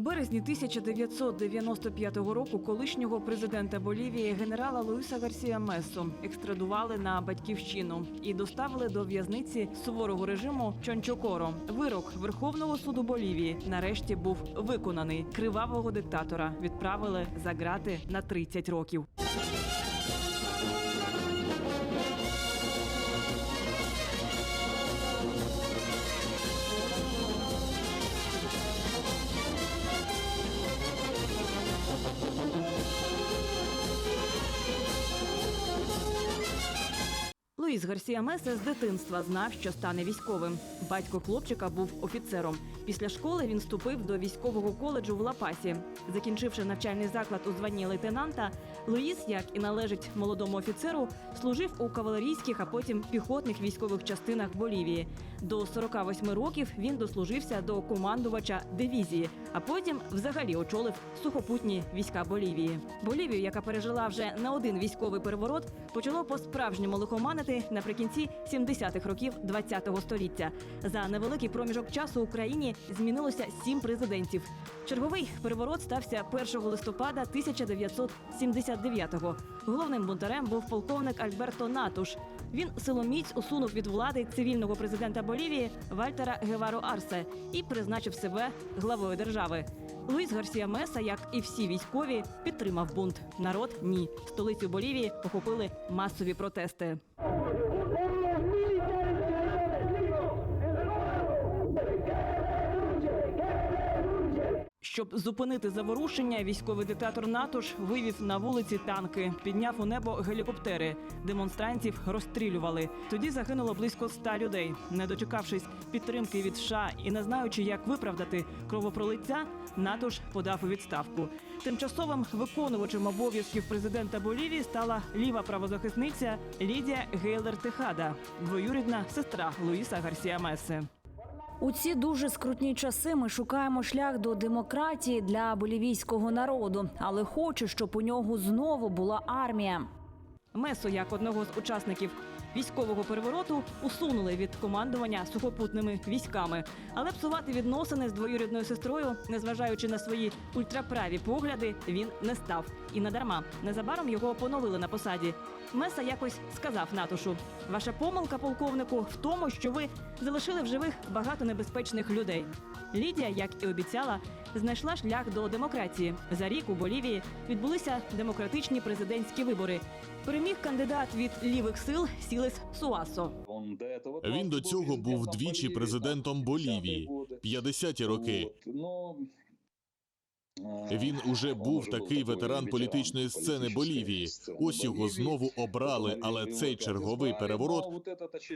У березні 1995 року колишнього президента Болівії генерала Луїса Гарсія Месо екстрадували на батьківщину і доставили до в'язниці суворого режиму Чончокоро. Вирок Верховного суду Болівії нарешті був виконаний. Кривавого диктатора відправили за грати на 30 років. Луїс Гарсія Меса з дитинства знав, що стане військовим. Батько хлопчика був офіцером. Після школи він вступив до військового коледжу в Лапасі. Закінчивши навчальний заклад у званні лейтенанта, Луїс, як і належить молодому офіцеру, служив у кавалерійських, а потім піхотних військових частинах Болівії. До 48 років він дослужився до командувача дивізії, а потім взагалі очолив сухопутні війська Болівії. Болівію, яка пережила вже не один військовий переворот, почало по-справжньому лихоманити наприкінці 70-х років ХХ століття. За невеликий проміжок часу Україні змінилося сім президентів. Черговий переворот стався 1 листопада 1979-го. Головним бунтарем був полковник Альберто Натуш. Він силоміць усунув від влади цивільного президента Болівії Вальтера Гевару Арсе і призначив себе главою держави. Луїс Гарсія Меса, як і всі військові, підтримав бунт. Народ ні. Столицю Болівії похопили масові протести. Щоб зупинити заворушення, військовий диктатор Натуш вивів на вулиці танки, підняв у небо гелікоптери. Демонстрантів розстрілювали. Тоді загинуло близько ста людей. Не дочекавшись підтримки від США і не знаючи, як виправдати кровопролиття, Натуш подав у відставку. Тимчасовим виконувачем обов'язків президента Болівії стала ліва правозахисниця Лідія Гейлер Техада, двоюрідна сестра Луїса Гарсія Меси. У ці дуже скрутні часи ми шукаємо шлях до демократії для болівійського народу, але хоче, щоб у нього знову була армія. Месо, як одного з учасників військового перевороту, усунули від командування сухопутними військами. Але псувати відносини з двоюрідною сестрою, незважаючи на свої ультраправі погляди, він не став. І надарма незабаром його поновили на посаді. Меса якось сказав Натушу: ваша помилка, полковнику, в тому, що ви залишили в живих багато небезпечних людей. Лідія, як і обіцяла, знайшла шлях до демократії. За рік у Болівії відбулися демократичні президентські вибори. Переміг кандидат від лівих сил Сілес Суасо. Він до цього був двічі президентом Болівії, 50-ті роки. Він уже був такий ветеран політичної сцени Болівії. Ось його знову обрали, але цей черговий переворот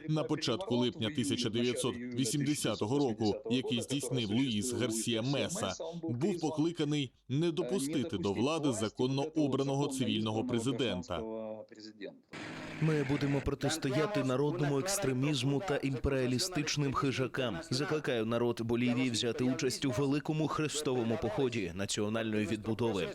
на початку липня 1980 року, який здійснив Луїс Гарсія Меса, був покликаний не допустити до влади законно обраного цивільного президента. Ми будемо протистояти народному екстремізму та імперіалістичним хижакам. Закликаю народ Болівії взяти участь у великому хрестовому поході національної відбудови,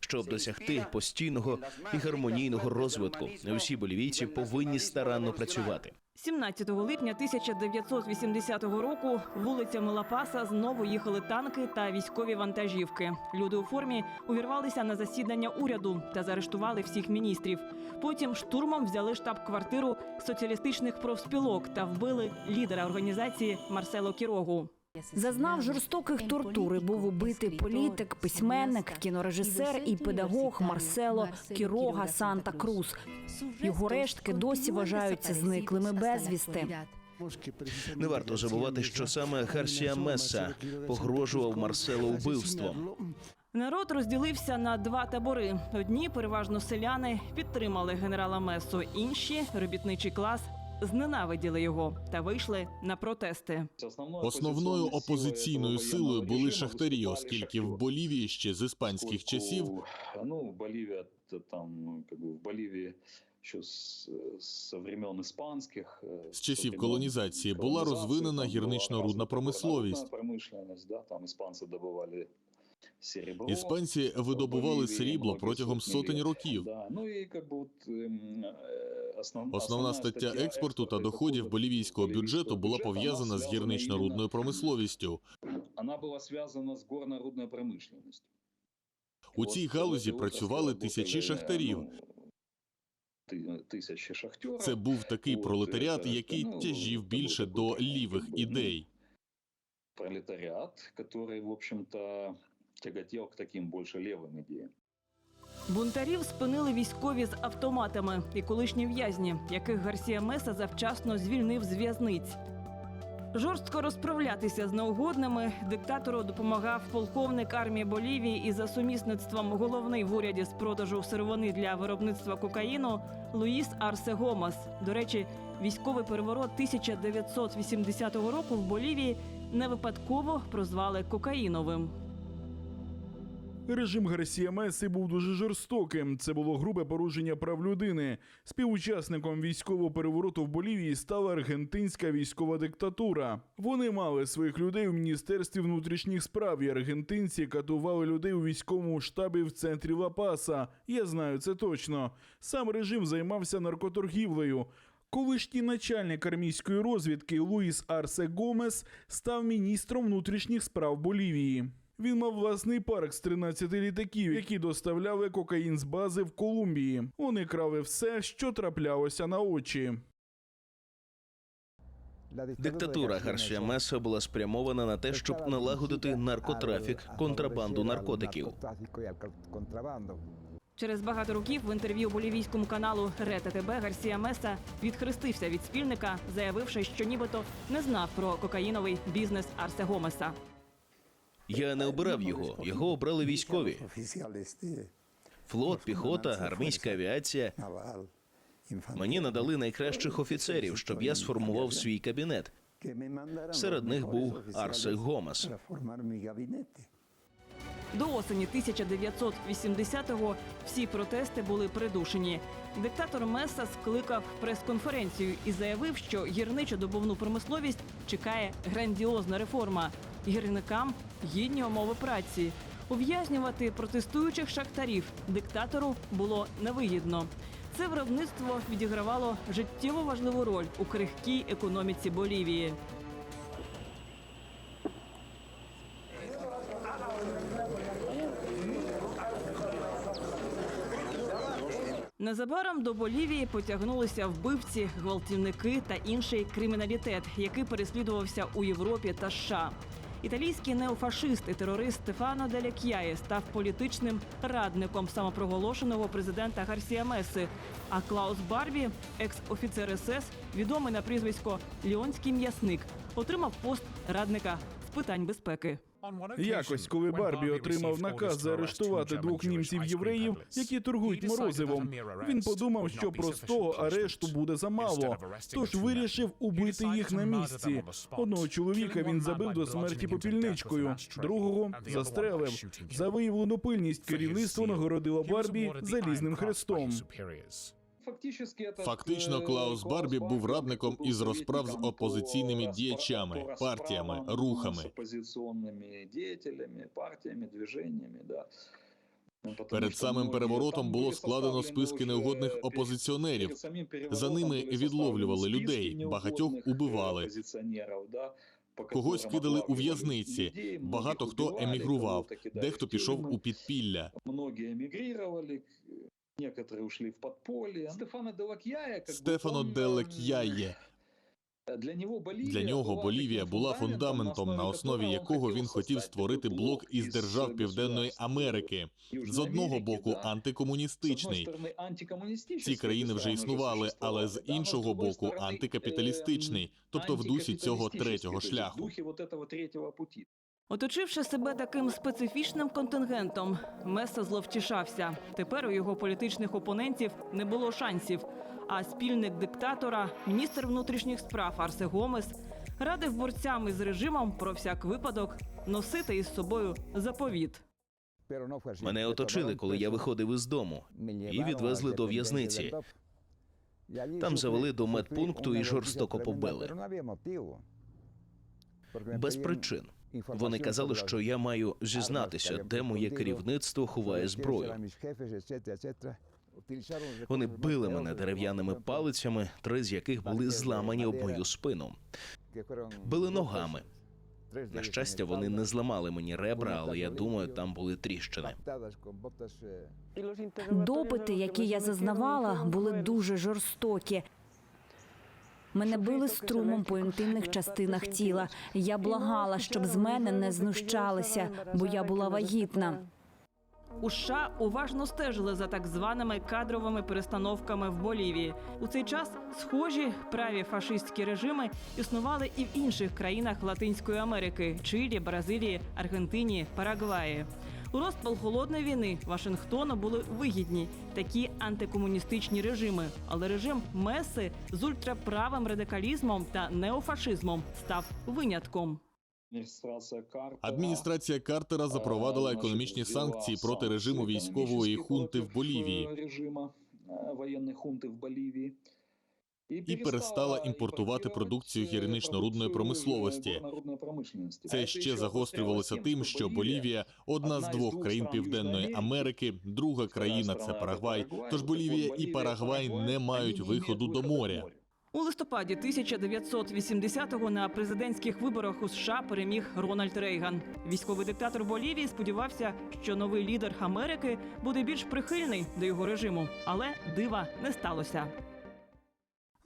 щоб досягти постійного і гармонійного розвитку. Усі болівійці повинні старанно працювати. 17 липня 1980 року вулицями Лапаса знову їхали танки та військові вантажівки. Люди у формі увірвалися на засідання уряду та заарештували всіх міністрів. Потім штурмом взяли штаб-квартиру соціалістичних профспілок та вбили лідера організації Марсело Кірогу. Зазнав жорстоких тортур. і Був убитий політик, письменник, кінорежисер і педагог Марсело Кірога Санта Крус. Його рештки досі вважаються зниклими безвісти. Не варто забувати, що саме Гарсія Меса погрожував Марселу вбивством. Народ розділився на два табори. Одні, переважно селяни, підтримали генерала Месу, інші робітничий клас зненавиділи його та вийшли на протести. Основною опозиційною силою були шахтарі, оскільки в Болівії ще з іспанських часів Ну, Боливия, это там, ну, как бы в Боливии еще с, со времен испанских. э, З часів времен колонізації була колонізації, розвинена там була гірнично-рудна развита промисловість. промисловість, да, там іспанці добували серебро. Іспанці В видобували Боливії срібло многі протягом сотні сотень літ. років. Да. Ну і как бы от, ем, е, основ, Основна стаття експорту та доходів болівійського бюджету була пов'язана з гірнично-рудною промисловістю. Вона була зв'язана з горно-рудною промишленістю. У цій галузі працювали тисячі шахтарів. ну, Тисячі шахтарів. Це був такий От, пролетаріат, це, який ну, тяжів це більше був до такий, лівих как бы, ну, ідей. Пролетариат, который, в общем-то, тяготел к таким больше левым идеям. Бунтарів спинили військові з автоматами і колишні в'язні, яких Гарсія Меса завчасно звільнив з в'язниць. Жорстко розправлятися з неугодними диктатору допомагав полковник армії Болівії і за сумісництвом головний в уряді з продажу сировини для виробництва кокаїну Луїс Арсе Гомас. До речі, військовий переворот 1980 року в Болівії не випадково прозвали кокаїновим. Режим Гарсія Меси був дуже жорстоким. Це було грубе порушення прав людини. Співучасником військового перевороту в Болівії стала аргентинська військова диктатура. Вони мали своїх людей у міністерстві внутрішніх справ. І аргентинці катували людей у військовому штабі в центрі Ла-Паса. Я знаю це точно. Сам режим займався наркоторгівлею. Колишній начальник армійської розвідки Луїс Арсе Гомес став міністром внутрішніх справ Болівії. Він мав власний парк з 13 літаків, які доставляли кокаїн з бази в Колумбії. Вони крали все, що траплялося на очі. Диктатура Гарсія Меса була спрямована на те, щоб налагодити наркотрафік, контрабанду наркотиків. Через багато років в інтерв'ю болівійському каналу Рета ТБ Гарсія Меса відхрестився від спільника, заявивши, що нібито не знав про кокаїновий бізнес Арсе Гомеса. Я не обирав його, його обрали військові. Флот, піхота, армійська авіація. Мені надали найкращих офіцерів, щоб я сформував свій кабінет. Серед них був Арсе Гомес. До осені 1980-го всі протести були придушені. Диктатор Меса скликав прес-конференцію і заявив, що гірничо-добувну промисловість чекає грандіозна реформа. Гірникам гідні умови праці. Ув'язнювати протестуючих шахтарів диктатору було невигідно. Це виробництво відігравало життєво важливу роль у крихкій економіці Болівії. Незабаром до Болівії потягнулися вбивці, гвалтівники та інший криміналітет, який переслідувався у Європі та США. Італійський неофашист і терорист Стефано Деляк'яє став політичним радником самопроголошеного президента Гарсія Меси. А Клаус Барбі, екс-офіцер СС, відомий на прізвисько Ліонський м'ясник, отримав пост радника з питань безпеки. Якось, коли Барбі отримав наказ заарештувати двох німців євреїв, які торгують морозивом, він подумав, що простого арешту буде замало. Тож вирішив убити їх на місці. Одного чоловіка він забив до смерті попільничкою, другого застрелив. За виявлену пильність керівництво нагородило Барбі залізним хрестом. Фактично, Клаус Барбі був радником із розправ з опозиційними діячами, партіями, рухами. опозиційними діятелями, партіями, движеннями, да. Ну, Перед самим переворотом було складено списки неугодних опозиціонерів. За ними відловлювали людей, багатьох е, убивали. Когось кидали у в'язниці, багато хто емігрував, дехто пішов у підпілля Многие эмигрировали, некоторые ушли в подполье. Стефано Делакьяе, как бы, Стефано он, де эм, Лек'яє. Для нього Болівія, Для нього була Болівія таким була фундаментом, на основі якого він хотів створити блок із держав Південної Америки. З одного боку, антикомуністичний. Ці країни вже існували, але з іншого боку, антикапіталістичний, тобто в дусі цього третього шляху. Оточивши себе таким специфічним контингентом, Меса зловтішався. Тепер у його політичних опонентів не було шансів. А спільник диктатора, міністр внутрішніх справ Арсе Гомес, радив борцям із режимом про всяк випадок носити із собою заповіт. Мене оточили, коли я виходив із дому, і відвезли до в'язниці. Там завели до медпункту і жорстоко побили. Без причин. Вони казали, що я маю зізнатися, де моє керівництво ховає зброю. Вони били мене дерев'яними палицями, три з яких були зламані об мою спину. Били ногами. На щастя, вони не зламали мені ребра, але я думаю, там були тріщини. Допити, які я зазнавала, були дуже жорстокі. Мене били струмом по інтимних частинах тіла. Я благала, щоб з мене не знущалися, бо я була вагітна. У США уважно стежили за так званими кадровими перестановками в Болівії. У цей час схожі праві фашистські режими існували і в інших країнах Латинської Америки Чилі, Бразилії, Аргентині, Парагваї. У розпал холодної війни Вашингтону були вигідні такі антикомуністичні режими, але режим Меси з ультраправим радикалізмом та неофашизмом став винятком. Адміністрація Картера, Картера запровадила економічні санкції проти режиму військової хунти в Болівії режима е, воєнної хунти в Болівії. І перестала імпортувати продукцію гірнично-рудної промисловості. Це ще загострювалося тим, що Болівія одна з двох країн Південної Америки, друга країна це Парагвай. Тож Болівія і Парагвай не мають виходу до моря. У листопаді 1980-го на президентських виборах у США переміг Рональд Рейган. Військовий диктатор Болівії сподівався, що новий лідер Америки буде більш прихильний до його режиму, але дива не сталося.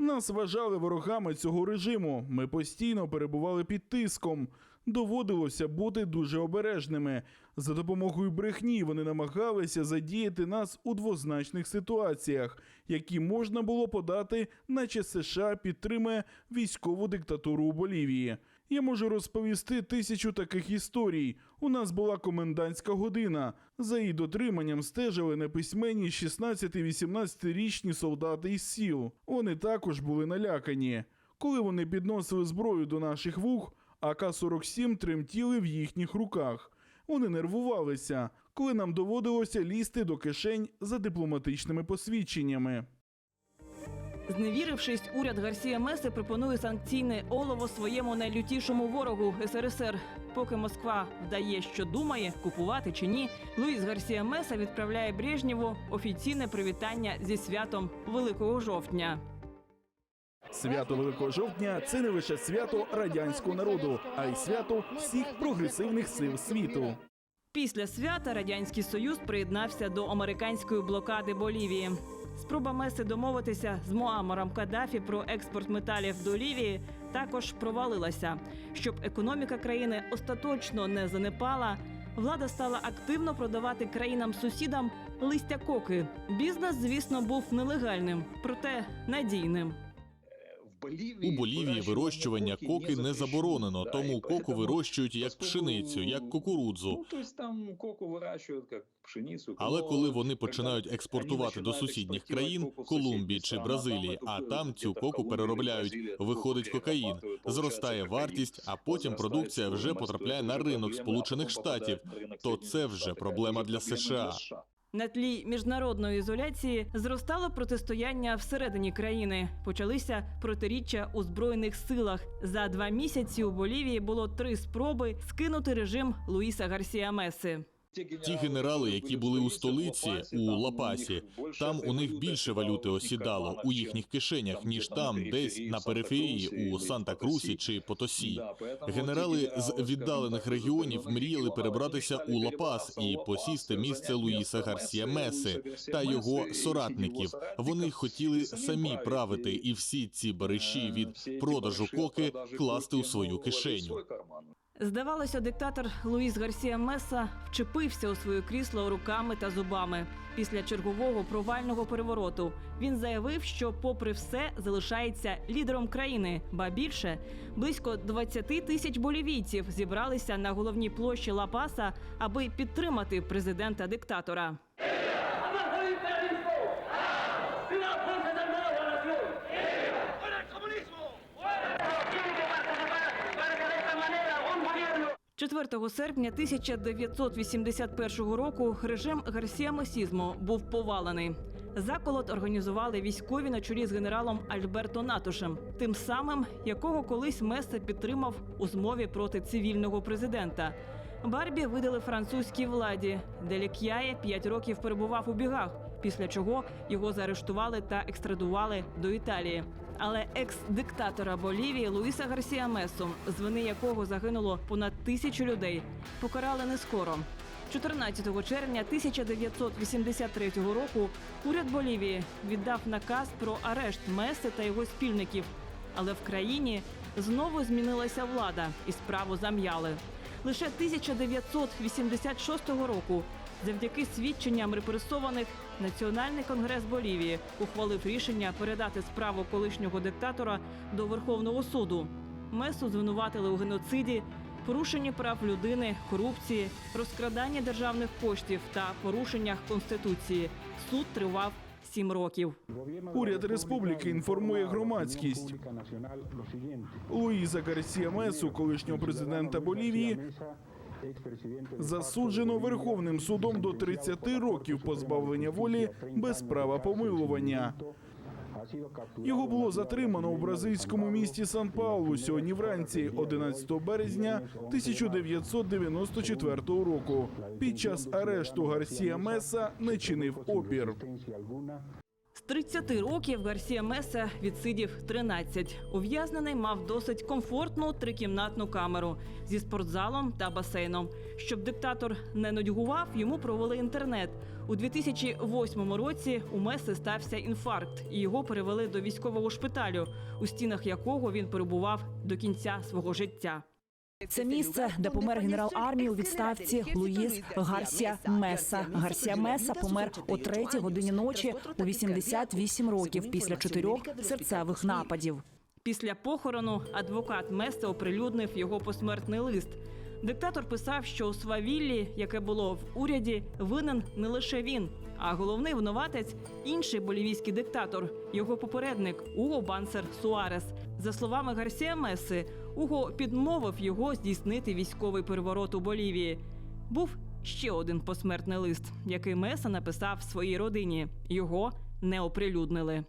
Нас вважали ворогами цього режиму. Ми постійно перебували під тиском. Доводилося бути дуже обережними. За допомогою брехні вони намагалися задіяти нас у двозначних ситуаціях, які можна було подати, наче США підтримує військову диктатуру у Болівії. Я можу розповісти тисячу таких історій. У нас була комендантська година. За її дотриманням стежили неписьменні 16-18-річні солдати із сіл. Вони також були налякані. Коли вони підносили зброю до наших вух, АК-47 тремтіли в їхніх руках. Вони нервувалися, коли нам доводилося лізти до кишень за дипломатичними посвідченнями. Зневірившись, уряд Гарсія Меси пропонує санкційне олово своєму найлютішому ворогу СРСР. Поки Москва вдає, що думає, купувати чи ні, Луїс Гарсія Меса відправляє Брежнєву офіційне привітання зі святом Великого жовтня. Свято Великого жовтня це не лише свято радянського народу, а й свято всіх прогресивних сил світу. Після свята радянський союз приєднався до американської блокади Болівії. Спроба Меси домовитися з Муаммаром Каддафі про експорт металів до Лівії також провалилася. Щоб економіка країни остаточно не занепала, влада стала активно продавати країнам-сусідам листя коки. Бізнес, звісно, був нелегальним, проте надійним. У Болівії вирощування коки не заборонено, тому коку вирощують як пшеницю, як кукурудзу. Ну, то там коку вирощують як пшеницю. Але коли вони починають експортувати до сусідніх країн Колумбії чи Бразилії, а там цю коку переробляють, виходить кокаїн, зростає вартість, а потім продукція вже потрапляє на ринок Сполучених Штатів. То це вже проблема для США. На тлі міжнародної ізоляції зростало протистояння всередині країни. Почалися протиріччя у збройних силах. За два місяці у Болівії було три спроби скинути режим Луїса Гарсія Меси. Ті генерали, які були у столиці у Лапасі, там у них більше валюти осідало у їхніх кишенях, ніж там, десь на периферії у Санта-Крусі чи Потосі. Генерали з віддалених регіонів мріяли перебратися у Лапас і посісти місце Луїса Гарсія Меси та його соратників. Вони хотіли самі правити і всі ці бариші від продажу коки класти у свою кишеню. Здавалося, диктатор Луїс Гарсія Меса вчепився у своє крісло руками та зубами. Після чергового провального перевороту він заявив, що, попри все, залишається лідером країни. Ба більше близько 20 тисяч болівійців зібралися на головній площі Ла-Паса, аби підтримати президента диктатора. 4 серпня 1981 року режим Гарсія Месізмо був повалений. Заколот організували військові на чолі з генералом Альберто Натушем, тим самим, якого колись Месе підтримав у змові проти цивільного президента. Барбі видали французькій владі, де Лік'яє п'ять років перебував у бігах, після чого його заарештували та екстрадували до Італії. Але екс-диктатора Болівії Луїса Гарсія Месу, з вини якого загинуло понад тисячу людей, покарали не скоро. 14 червня 1983 року уряд Болівії віддав наказ про арешт Меси та його спільників. Але в країні знову змінилася влада і справу зам'яли. Лише 1986 року, завдяки свідченням репресованих, Національний конгрес Болівії ухвалив рішення передати справу колишнього диктатора до Верховного суду. Месу звинуватили у геноциді, порушенні прав людини, корупції, розкраданні державних коштів та порушеннях конституції. Суд тривав сім років. Уряд республіки інформує громадськість. Луїза Гарсія Месу, колишнього президента Болівії, засуджено Верховним судом до 30 років позбавлення волі без права помилування. Його було затримано у бразильському місті Сан Паулу сьогодні вранці, 11 березня 1994 року. Під час арешту Гарсія Меса не чинив опір. З 30 років Гарсія Меса відсидів 13. Ув'язнений мав досить комфортну трикімнатну камеру зі спортзалом та басейном. Щоб диктатор не нудьгував, йому провели інтернет. У 2008 році у Меси стався інфаркт, і його перевели до військового шпиталю, у стінах якого він перебував до кінця свого життя. Це місце, де помер генерал армії у відставці Луїс Гарсія Меса. Гарсія Меса помер о третій годині ночі у 88 років після чотирьох серцевих нападів. Після похорону адвокат Меса оприлюднив його посмертний лист. Диктатор писав, що у свавіллі, яке було в уряді, винен не лише він, а головний винуватець інший болівійський диктатор, його попередник Уго Бансер Суарес. За словами Гарсія Меси, Уго підмовив його здійснити військовий переворот у Болівії. Був ще один посмертний лист, який Меса написав своїй родині. Його не оприлюднили.